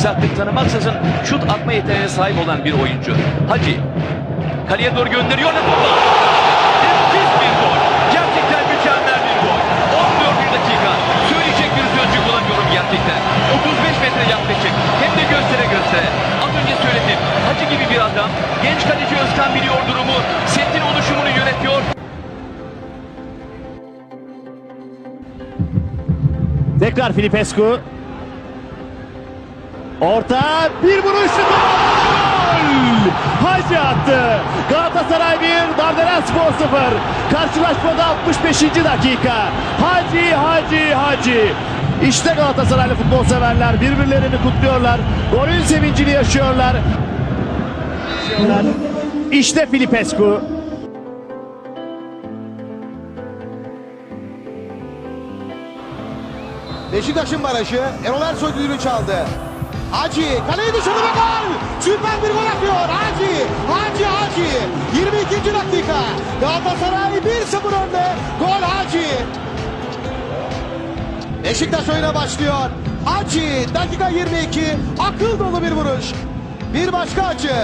yükseltmek tanımaksızın şut atma yeteneğine sahip olan bir oyuncu. Hacı kaleye doğru gönderiyor ne topa? Nefis bir gol. Gerçekten mükemmel bir gol. 14 dakika. Söyleyecek bir sözcük bulamıyorum gerçekten. 35 metre yaklaşık. Hem de göstere göstere. Az önce söyledim. Hacı gibi bir adam. Genç kaleci Özkan biliyor durumu. Setin oluşumunu yönetiyor. Tekrar Filipescu. Orta bir vuruş gol! Hacı attı. Galatasaray 1, Dardanel Spor 0. Karşılaşmada 65. dakika. Hacı, Hacı, Hacı. İşte Galatasaraylı futbol severler birbirlerini kutluyorlar. Golün sevincini yaşıyorlar. İşte Filipescu. Beşiktaş'ın barajı Erol Ersoy düdüğünü çaldı. Hacı kaleye düşürdü ve gol! Süper bir gol atıyor Hacı! Hacı Hacı! 22. dakika Galatasaray 1-0 önde. Gol Hacı! Beşiktaş oyuna başlıyor. Hacı dakika 22 akıl dolu bir vuruş. Bir başka Hacı.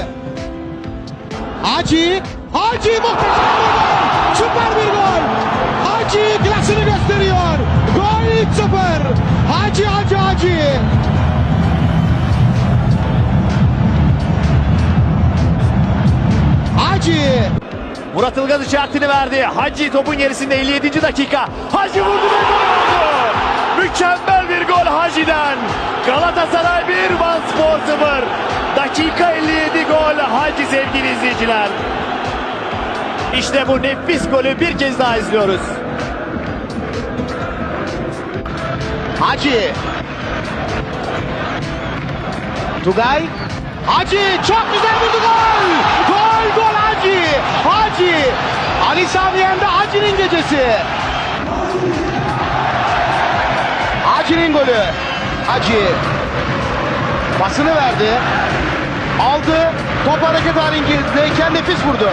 Hacı Hacı muhteşem bir gol! Süper bir gol! Hacı klasını gösteriyor. Gol 3-0. Hacı Hacı Hacı. Hacı. Murat Ilgaz işaretini verdi. Hacı topun gerisinde 57. dakika. Hacı vurdu ve gol oldu. Mükemmel bir gol Hacı'den. Galatasaray 1, Vanspor 0. Dakika 57 gol Hacı sevgili izleyiciler. İşte bu nefis golü bir kez daha izliyoruz. Hacı. Tugay. Hacı çok güzel vurdu gol. Gol gol Hacı. Hacı. Ali Sami Yen'de Hacı'nin gecesi. Hacı'nin golü. Hacı. Pasını verdi. Aldı. Top hareket halindeyken nefis vurdu.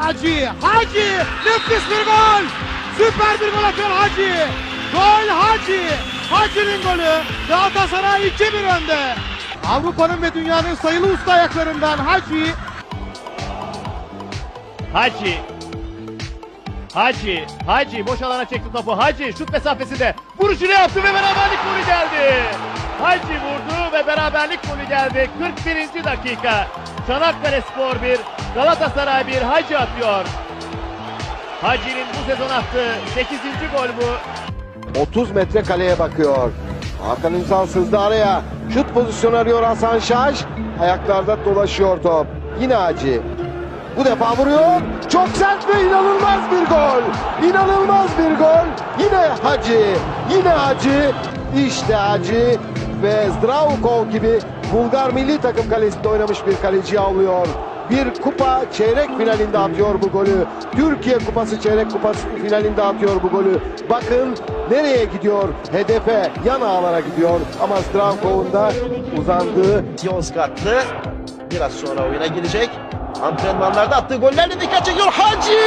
Hacı, Hacı, nefis bir gol. Süper bir gol atıyor Hacı. Gol Hacı. Hacı'nın golü. Galatasaray 2-1 önde. Avrupa'nın ve dünyanın sayılı usta ayaklarından Hacı. Hacı. Hacı. Hacı boş alana çekti topu. Hacı şut mesafesinde. Vuruşunu yaptı ve beraberlik golü geldi. Hacı vurdu ve beraberlik golü geldi. 41. dakika. Çanakkale Spor 1, Galatasaray 1 Hacı atıyor. Hacı'nin bu sezon attığı 8. gol bu. 30 metre kaleye bakıyor. Hakan Ünsal sızdı araya. Şut pozisyonu arıyor Hasan Şaş. Ayaklarda dolaşıyor top. Yine Hacı. Bu defa vuruyor. Çok sert ve inanılmaz bir gol. İnanılmaz bir gol. Yine Hacı. Yine Hacı. İşte Hacı ve Zdravkov gibi Bulgar milli takım kalesinde oynamış bir kaleci avlıyor. Bir kupa çeyrek finalinde atıyor bu golü. Türkiye Kupası çeyrek kupası finalinde atıyor bu golü. Bakın nereye gidiyor? Hedefe, yan ağlara gidiyor. Ama Zdravkov'un da uzandığı Yozgatlı biraz sonra oyuna girecek. Antrenmanlarda attığı gollerle dikkat çekiyor. Hacı!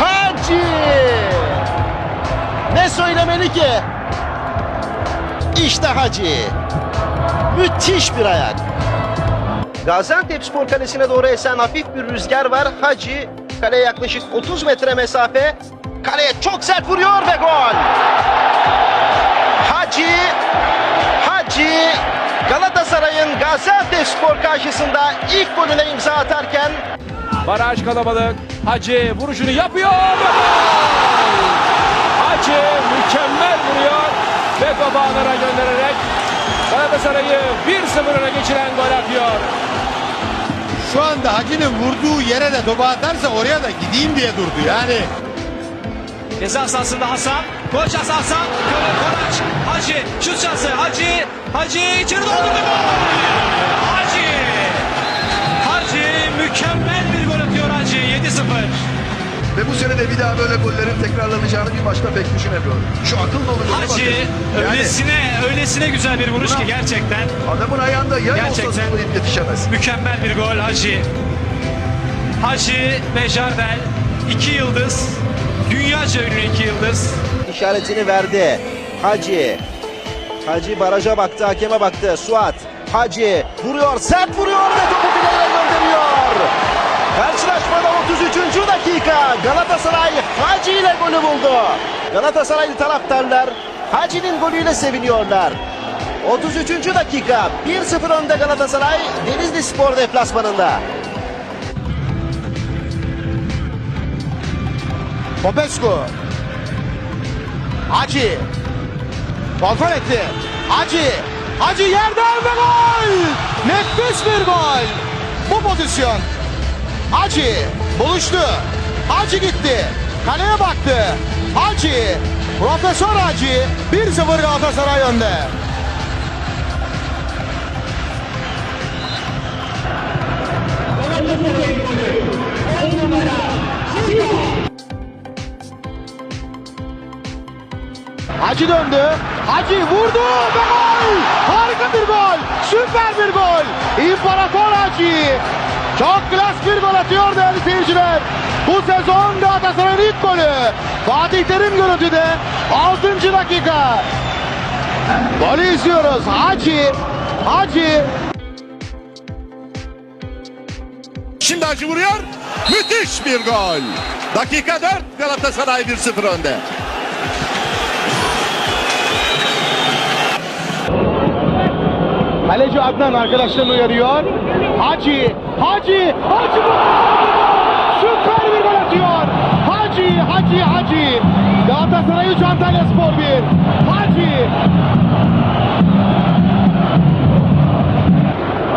Hacı! Ne söylemeli ki? İşte Hacı. Müthiş bir ayak. Gaziantep Spor Kalesi'ne doğru esen hafif bir rüzgar var. Hacı kaleye yaklaşık 30 metre mesafe. Kaleye çok sert vuruyor ve gol. Hacı Hacı Galatasaray'ın Gaziantep Spor karşısında ilk golüne imza atarken Baraj kalabalık. Hacı vuruşunu yapıyor. Hacı mükemmel vuruyor. Ve topu ağlara göndererek Galatasaray'ı 1-0 öne geçiren gol atıyor. Şu anda Hacı'nın vurduğu yere de topu atarsa oraya da gideyim diye durdu. Yani Ceza sahasında Hasan. Şansı Hasan. Koraç. Hacı. Şut şansı. Hacı. Hacı içeri doldurdu. Hacı. Hacı mükemmel bir gol atıyor Hacı. 7-0. Ve bu sene de bir daha böyle gollerin tekrarlanacağını bir başta pek düşünemiyorum. Şu akıl dolu gole Hacı. Yani öylesine öylesine güzel bir vuruş ki gerçekten. adamın ayağında yay olsa Gerçekten. zıplayıp yetişemez. Mükemmel bir gol Hacı. Hacı ve Jardel iki yıldız. Dünyaca ünlü iki yıldız. işaretini verdi. Hacı Hacı baraja baktı, hakeme baktı. Suat. Hacı vuruyor, sert vuruyor ve topu filelere gönderiyor. Karşılaşmada 33. dakika Galatasaray Hacı ile golü buldu. Galatasaraylı taraftarlar Hacı'nin golüyle seviniyorlar. 33. dakika 1-0 önde Galatasaray Denizli Spor deplasmanında. Popescu. Hacı. Kontrol etti. Hacı. Hacı yerden ve gol. Nefis bir gol. Bu pozisyon. Hacı buluştu. Hacı gitti. Kaleye baktı. Hacı. Profesör Hacı 1-0 Galatasaray önde. Hacı döndü. Hacı vurdu ve gol. Harika bir gol. Süper bir gol. İmparator Hacı. Çok klas bir gol atıyor değerli seyirciler. Bu sezon Galatasaray'ın ilk golü. Fatih Terim görüntüde 6. dakika. Golü izliyoruz. Hacı. Hacı. Şimdi Hacı vuruyor. Müthiş bir gol. Dakika 4 Galatasaray 1-0 önde. Kaleci Adnan arkadaşlarını uyarıyor. Hacı, Hacı, Hacı! Süper bir gol atıyor. Hacı, Hacı, Hacı. Galatasaray 3 Antalya Spor 1. Hacı.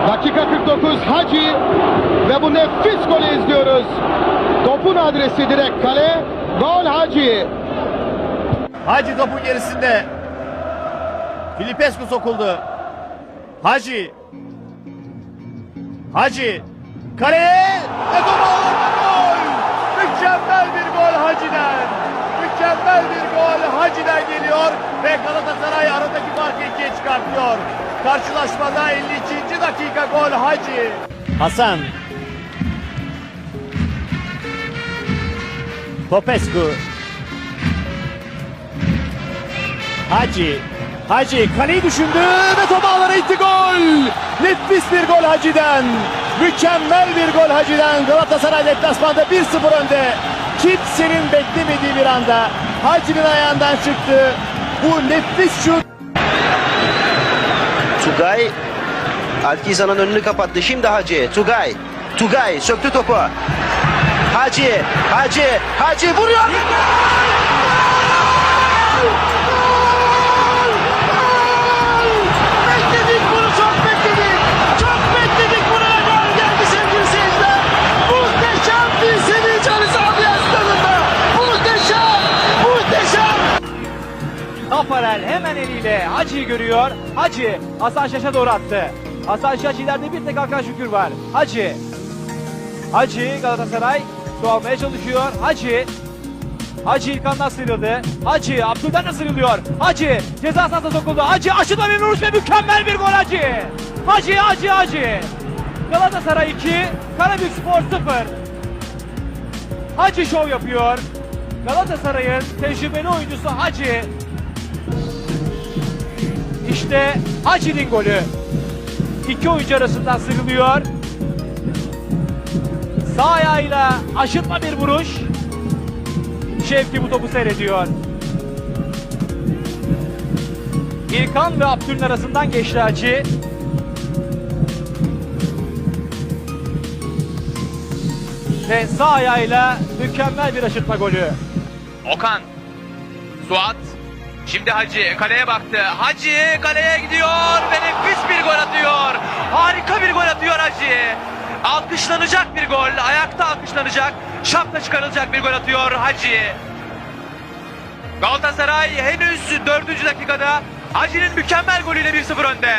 Dakika 49 Hacı ve bu nefis golü izliyoruz. Topun adresi direkt kale. Gol Hacı. Hacı topun gerisinde. Filipescu sokuldu. Hacı. Hacı. Kaleye. Ve. Gol. Mükemmel bir gol Hacı'den. Mükemmel bir gol Hacı'den geliyor. Ve Galatasaray aradaki farkı ikiye çıkartıyor. Karşılaşmada 52. dakika gol Hacı. Hasan. Popescu. Hacı. Hacı kaleyi düşündü ve top itti gol. Nefis bir gol Hacı'den. Mükemmel bir gol Hacı'den. Galatasaray deplasmanda 1-0 önde. Kimsenin beklemediği bir anda Hacı'nın ayağından çıktı. Bu nefis şut. Tugay Alkizan'ın önünü kapattı. Şimdi Hacı. Tugay. Tugay söktü topu. Hacı. Hacı. Hacı vuruyor. Tafarel hemen eliyle Hacı'yı görüyor. Hacı Hasan Şaş'a doğru attı. Hasan Şaş ileride bir tek Hakan Şükür var. Hacı. Hacı Galatasaray su almaya çalışıyor. Hacı. Hacı İlkan'dan sıyrıldı. Hacı Abdül'den de sıyrılıyor. Hacı ceza sahasına sokuldu. Hacı aşıdan bir vuruş ve mükemmel bir gol Hacı. Hacı Hacı Hacı. Galatasaray 2, Karabük Spor 0. Hacı şov yapıyor. Galatasaray'ın tecrübeli oyuncusu Hacı işte Hacı'nin golü. İki oyuncu arasından sıyrılıyor. Sağ ayağıyla aşırtma bir vuruş. Şevki bu topu seyrediyor. İlkan ve Abdül'ün arasından geçti Hacı. Ve sağ ayağıyla mükemmel bir aşırtma golü. Okan. Suat. Şimdi Hacı kaleye baktı. Hacı kaleye gidiyor ve nefis bir gol atıyor. Harika bir gol atıyor Hacı. Alkışlanacak bir gol. Ayakta alkışlanacak. Şapla çıkarılacak bir gol atıyor Hacı. Galatasaray henüz 4. dakikada Hacı'nin mükemmel golüyle 1-0 önde.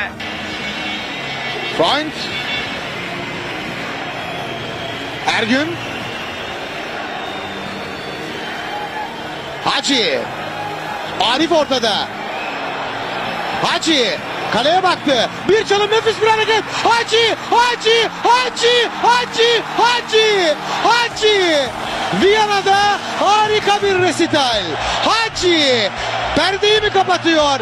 Freund. Ergün. Hacı. Arif ortada. Hacı. Kaleye baktı. Bir çalım nefis bir hareket. Hacı. Hacı. Hacı. Hacı. Hacı. Hacı. Viyana'da harika bir resital. Hacı. Perdeyi mi kapatıyor?